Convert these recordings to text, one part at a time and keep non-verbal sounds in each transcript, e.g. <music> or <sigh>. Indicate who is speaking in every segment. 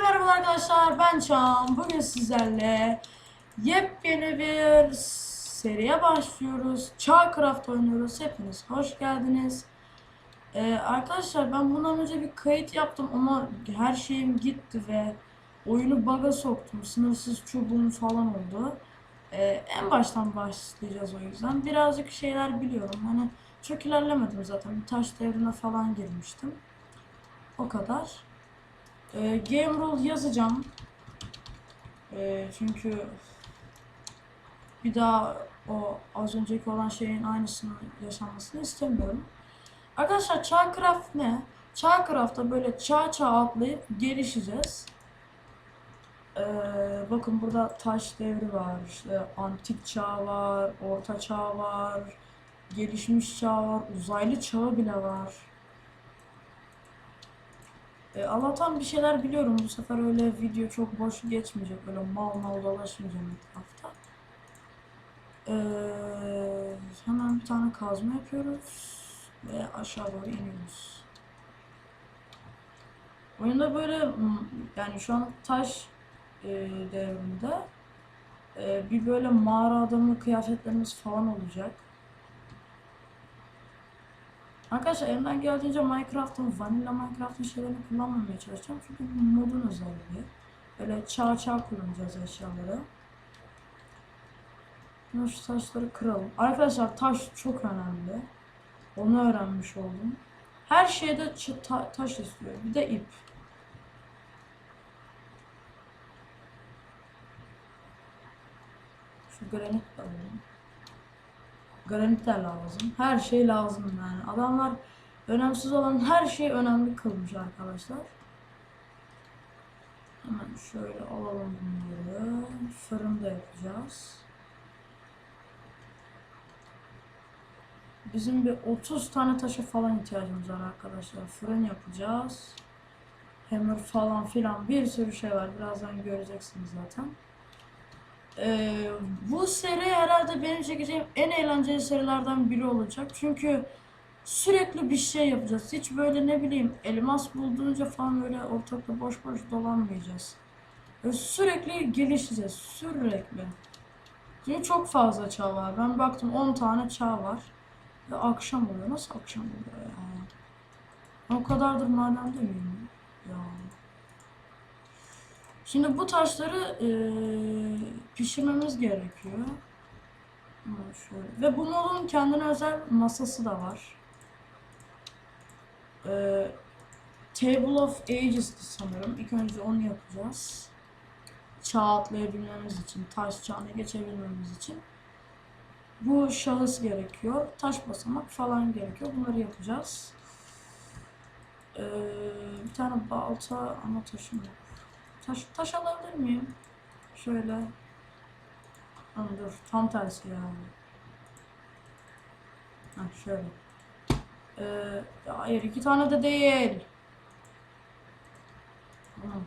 Speaker 1: Herkese merhaba arkadaşlar ben Çağan. Bugün sizlerle yepyeni bir seriye başlıyoruz. Chawcraft oynuyoruz. Hepiniz hoş geldiniz. Ee, arkadaşlar ben bundan önce bir kayıt yaptım ama her şeyim gitti ve oyunu bug'a soktum. Sınırsız çubuğum falan oldu. Ee, en baştan başlayacağız o yüzden. Birazcık şeyler biliyorum. Hani çok ilerlemedim zaten. Bir taş devrine falan girmiştim. O kadar. Ee, game rule yazacağım. Ee, çünkü bir daha o az önceki olan şeyin aynısını yaşanmasını istemiyorum. Arkadaşlar Chawcraft ne? Chawcraft'ta böyle çağ çağ atlayıp gelişeceğiz. Ee, bakın burada taş devri var, işte antik çağ var, orta çağ var, gelişmiş çağ var, uzaylı çağı bile var. E, Allah'tan bir şeyler biliyorum. Bu sefer öyle video çok boş geçmeyecek. Böyle mal mal dolaşmayacağım etrafta. E, hemen bir tane kazma yapıyoruz. Ve aşağı doğru iniyoruz. Oyunda böyle yani şu an taş e, devrinde e, bir böyle mağara adamı kıyafetlerimiz falan olacak. Arkadaşlar elimden geldiğince Minecraft'ın, Vanilla Minecraft'ın şeylerini kullanmamaya çalışacağım. Çünkü modun özelliği. Böyle çağ çağ kullanacağız eşyaları. Şu taşları kıralım. Arkadaşlar taş çok önemli. Onu öğrenmiş oldum. Her şeyde ta- taş istiyor. Bir de ip. Şu granit alalım. Granit de lazım. Her şey lazım yani. Adamlar önemsiz olan her şey önemli kılmış arkadaşlar. Hemen şöyle alalım bunları. Fırında yapacağız. Bizim bir 30 tane taşa falan ihtiyacımız var arkadaşlar. Fırın yapacağız. Hammer falan filan bir sürü şey var. Birazdan göreceksiniz zaten. Ee, bu seri herhalde benim çekeceğim en eğlenceli serilerden biri olacak. Çünkü sürekli bir şey yapacağız. Hiç böyle ne bileyim elmas bulduğunca falan böyle ortalıkta boş boş dolanmayacağız. Ve sürekli gelişeceğiz. Sürekli. Çünkü çok fazla çağ var. Ben baktım 10 tane çağ var. Ve akşam oluyor. Nasıl akşam oluyor ya? O kadardır madem miyim? Ya. Şimdi bu taşları eee, pişirmemiz gerekiyor. Şöyle. Ve bu modun kendine özel masası da var. Eee, Table of Ages'ti sanırım. İlk önce onu yapacağız. Çağ atlayabilmemiz için, taş çağına geçebilmemiz için. Bu şahıs gerekiyor. Taş basamak falan gerekiyor. Bunları yapacağız. Eee, bir tane balta ama taşım yok. Taş, taş alabilir miyim? Şöyle. Ama dur tam tersi ya. Ha şöyle. Ee, hayır iki tane de değil. Tamam.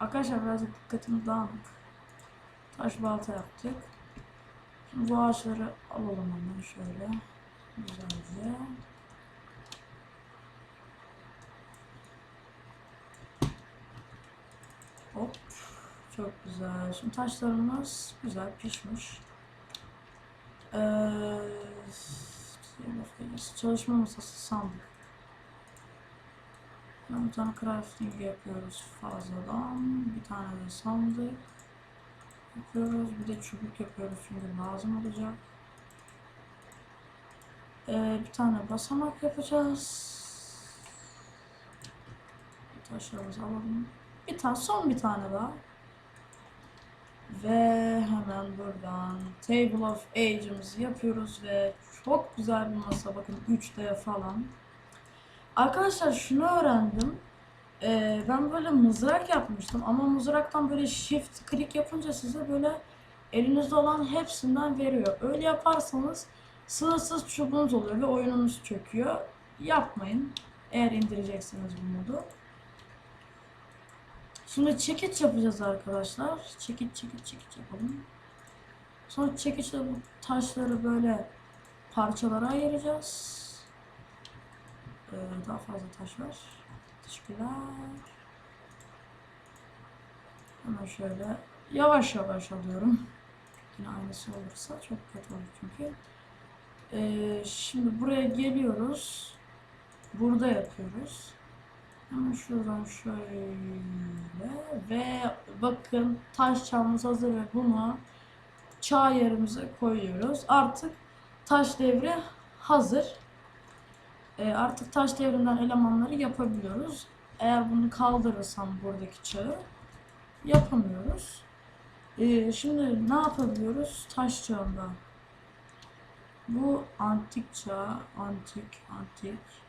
Speaker 1: Arkadaşlar birazcık dikkatimiz dağınık. Taş balta yaptık. Şimdi bu ağaçları alalım hemen şöyle. Güzelce. Hop. Çok güzel. Şimdi taşlarımız güzel pişmiş. Ee, çalışma masası sandık. Bir tane crafting yapıyoruz fazladan. Bir tane de sandık yapıyoruz. Bir de çubuk yapıyoruz çünkü lazım olacak. Ee, bir tane basamak yapacağız. Taşlarımızı alalım. Bir tane, son bir tane daha. Ve hemen buradan Table of Age'imizi yapıyoruz ve çok güzel bir masa bakın 3D falan. Arkadaşlar şunu öğrendim. Ee, ben böyle mızrak yapmıştım ama mızraktan böyle shift click yapınca size böyle elinizde olan hepsinden veriyor. Öyle yaparsanız sınırsız çubuğunuz oluyor ve oyununuz çöküyor. Yapmayın eğer indireceksiniz bu modu. Şimdi çekiç yapacağız arkadaşlar. Çekiç çekiç çekiç yapalım. Sonra çekiçle bu taşları böyle parçalara ayıracağız. Ee, daha fazla taş var. Teşekkürler. Hemen şöyle yavaş yavaş alıyorum. Yine aynısı olursa çok kötü olur çünkü. Ee, şimdi buraya geliyoruz. Burada yapıyoruz. Hemen şuradan şöyle ve bakın taş çağımız hazır ve bunu çağ yerimize koyuyoruz. Artık taş devri hazır. Ee, artık taş devrinden elemanları yapabiliyoruz. Eğer bunu kaldırırsam buradaki çağı yapamıyoruz. Ee, şimdi ne yapabiliyoruz? Taş çağında. Bu antik çağ, antik, antik.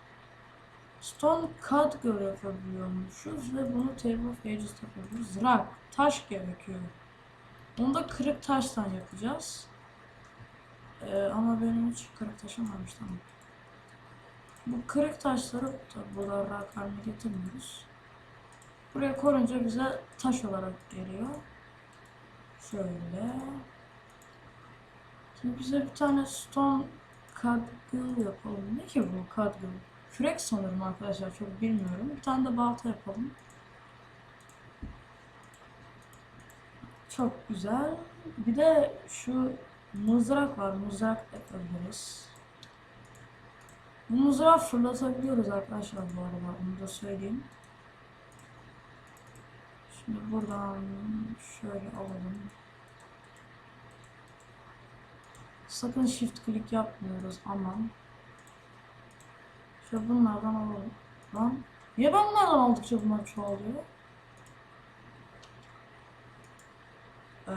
Speaker 1: Stone cut göre yapabiliyormuşuz ve bunu Table of Ages yapabiliyoruz. Rock, taş gerekiyor. Onu da kırık taştan yapacağız. Ee, ama benim hiç kırık taşım varmış tamam. Bu kırık taşları tabi burada rock haline getirmiyoruz. Buraya koyunca bize taş olarak geliyor. Şöyle. Şimdi bize bir tane stone cudgel yapalım. Ne ki bu cudgel? Kürek sanırım arkadaşlar çok bilmiyorum. Bir tane de balta yapalım. Çok güzel. Bir de şu mızrak var. Mızrak yapabiliriz. Bu mızrağı fırlatabiliyoruz arkadaşlar bu arada. Onu da söyleyeyim. Şimdi buradan şöyle alalım. Sakın shift click yapmıyoruz aman. Şöyle bunlardan alalım. Lan niye ben bunlardan aldıkça bunlar çoğalıyor? Eee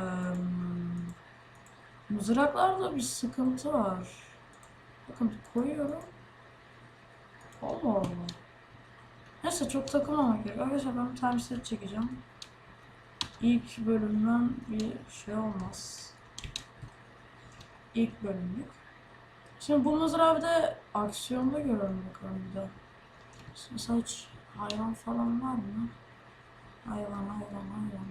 Speaker 1: mızraklarda bir sıkıntı var. Bakın koyuyorum. Allah Allah. Neyse çok takılmamak gerek. Arkadaşlar ben bir tane set çekeceğim. İlk bölümden bir şey olmaz. İlk bölümlük. Şimdi bu de aksiyonda görelim bakalım bir de. Mesela hiç hayvan falan var mı? Hayvan, hayvan, hayvan.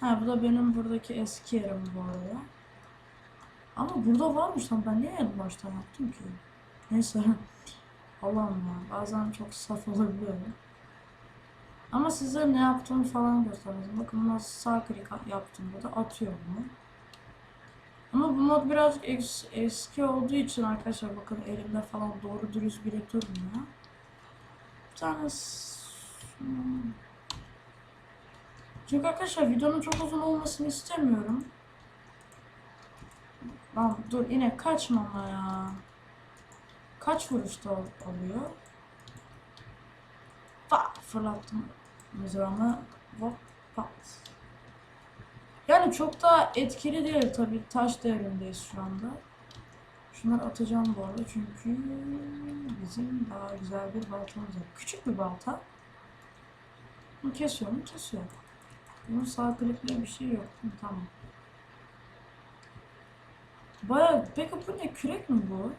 Speaker 1: Ha bu da benim buradaki eski yerim bu arada. Ama burada varmış lan ben niye en baştan yaptım ki? Neyse. <laughs> Allah'ım ya bazen çok saf olabiliyorum. Ama size ne yaptığımı falan göstereyim. Bakın nasıl sağ klik yaptım burada atıyor bunu. Ama bu mod birazcık es- eski olduğu için arkadaşlar bakın elimde falan doğru dürüst bile durmuyor. Bir tane. Çünkü arkadaşlar videonun çok uzun olmasını istemiyorum. Lan dur yine kaçmama ya. Kaç vuruşta alıyor? Pa fırlattım mızrağımı. Hop pat. Yani çok da etkili değil tabi taş devrindeyiz şu anda. Şunları atacağım bu arada çünkü bizim daha güzel bir baltamız var. Küçük bir balta. Bunu kesiyor mu? Kesiyor. Bunun sağ klikle bir şey yok. Tamam. Baya peki bu ne? Kürek mi bu?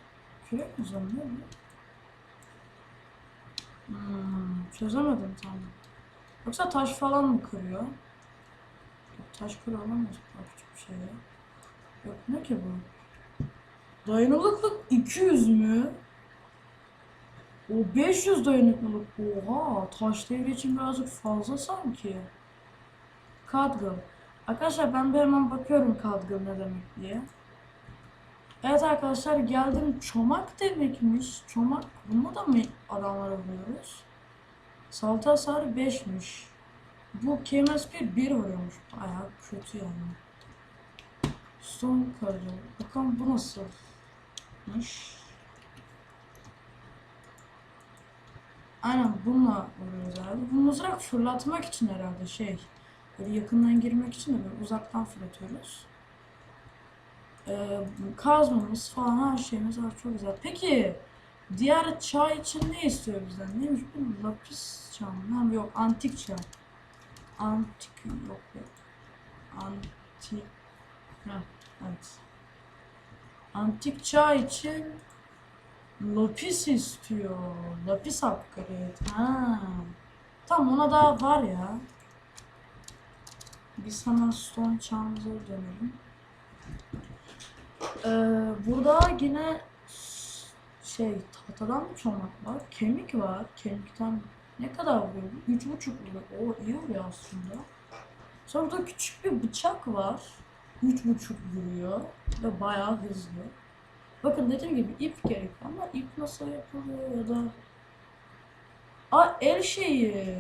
Speaker 1: Kürek mi zannediyor bu? Hmm, çözemedim tam. Yoksa taş falan mı kırıyor? Taş kırıyor olamaz bu küçük bir şey ya. Yok ne ki bu? Dayanıklılık 200 mü? O 500 dayanıklılık. Oha taş devri için birazcık fazla sanki. Kadgıl. Arkadaşlar ben bir hemen bakıyorum kadgıl ne demek diye. Evet arkadaşlar geldim çomak demekmiş. Çomak bunu da mı adamlara vuruyoruz? Saldırı hasarı 5'miş. Bu KMS 1 1 vuruyormuş. Bayağı kötü yani. Stone Curl. Bakalım bu nasılmış? Aynen bununla vuruyoruz herhalde. Bu mızrak fırlatmak için herhalde şey. Böyle yakından girmek için de böyle uzaktan fırlatıyoruz. Ee, kazmamız falan her şeyimiz var çok güzel. Peki diğer çağ için ne istiyor bizden? Neymiş bu? Lapis çağı mı? Yok antik çağ. Antik yok yok. Antik. Ha, evet. Antik çağ için lapis istiyor. Lapis upgrade. Ha. Tamam ona daha var ya. Biz hemen stone çağımıza dönelim. Ee, burada yine şey tahtadan mı çomak var? Kemik var. Kemikten ne kadar vuruyor? bu? Üç buçuk vuruyor. O iyi vuruyor aslında. Sonra burada küçük bir bıçak var. Üç buçuk vuruyor. Ve bayağı hızlı. Bakın dediğim gibi ip gerekiyor ama ip nasıl yapılıyor ya da... Aa el şeyi.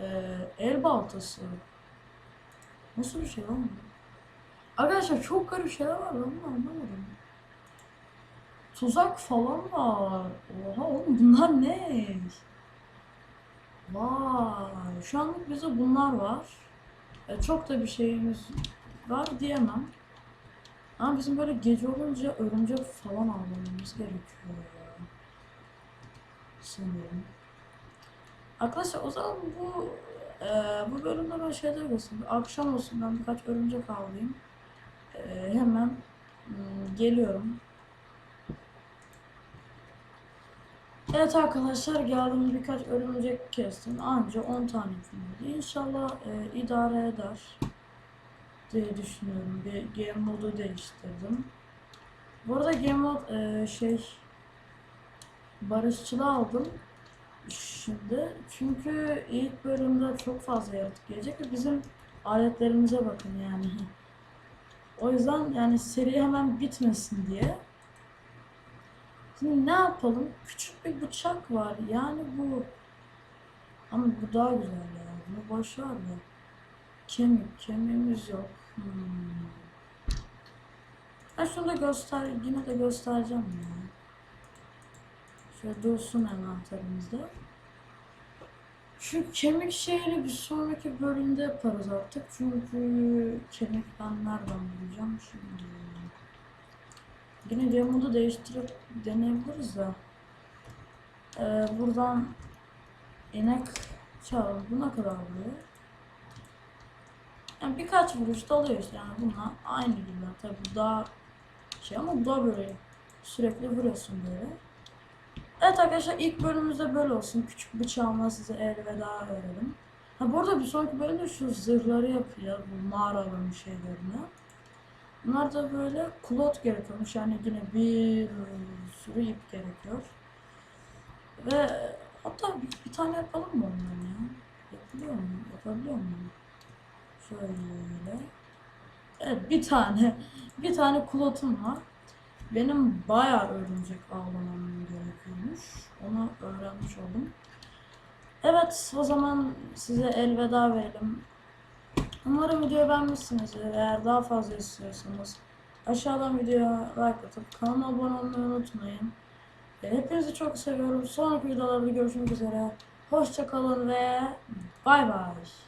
Speaker 1: Ee, el baltası. Nasıl bir şey lan bu? Arkadaşlar çok garip şeyler var ben anlamadım. Tuzak falan var. Oha oğlum bunlar ne? Vay. Şu anlık bize bunlar var. E, çok da bir şeyimiz var diyemem. Ama bizim böyle gece olunca örümcek falan almamız gerekiyor. Sanırım. Arkadaşlar o zaman bu e, bu bölümde ben şeyler göstereyim. Akşam olsun ben birkaç örümcek avlayayım. E, hemen hmm, geliyorum. Evet arkadaşlar geldim birkaç örümcek kestim. Anca 10 tane falan. İnşallah e, idare eder diye düşünüyorum. Bir game modu değiştirdim. Bu arada game mod e, şey barışçılı aldım şimdi. Çünkü ilk bölümde çok fazla yaratık gelecek ve bizim aletlerimize bakın yani. <laughs> O yüzden yani seri hemen bitmesin diye. Şimdi ne yapalım? Küçük bir bıçak var. Yani bu ama bu daha güzel ya. Bunu boş ver. Kemik, kemiğimiz yok. Hmm. Ha şunu da göster, yine de göstereceğim ya. Şöyle dursun envanterimizde. Şu kemik şeyini bir sonraki bölümde yaparız artık. Çünkü kemik ben nereden bulacağım şimdi? Yine game modu değiştirip deneyebiliriz de. Ee, buradan inek çağır. Bu ne kadar vuruyor? Yani birkaç vuruş dalıyor yani bunlar aynı gibi. Tabi bu daha şey ama bu daha böyle sürekli vuruyorsun böyle. Evet arkadaşlar ilk bölümümüzde böyle olsun. Küçük bıçağımla size elveda verelim. Ha bu arada bir sonraki bölümde şu zırhları yapıyor. Bu mağaraların şeylerini. Bunlar da böyle kulot gerekiyormuş. Yani yine bir sürü ip gerekiyor. Ve hatta bir, bir tane yapalım mı ondan ya? Yapabiliyor mu? Yapabiliyor mu? Şöyle. Evet bir tane. Bir tane kulotum var. Benim bayağı örümcek avlamam gerekiyormuş. Onu öğrenmiş oldum. Evet o zaman size elveda verelim. Umarım videoyu beğenmişsinizdir. Eğer daha fazla istiyorsanız aşağıdan videoya like atıp kanalıma abone olmayı unutmayın. Hepinizi çok seviyorum. Sonraki videolarda görüşmek üzere. Hoşça kalın ve bay bay.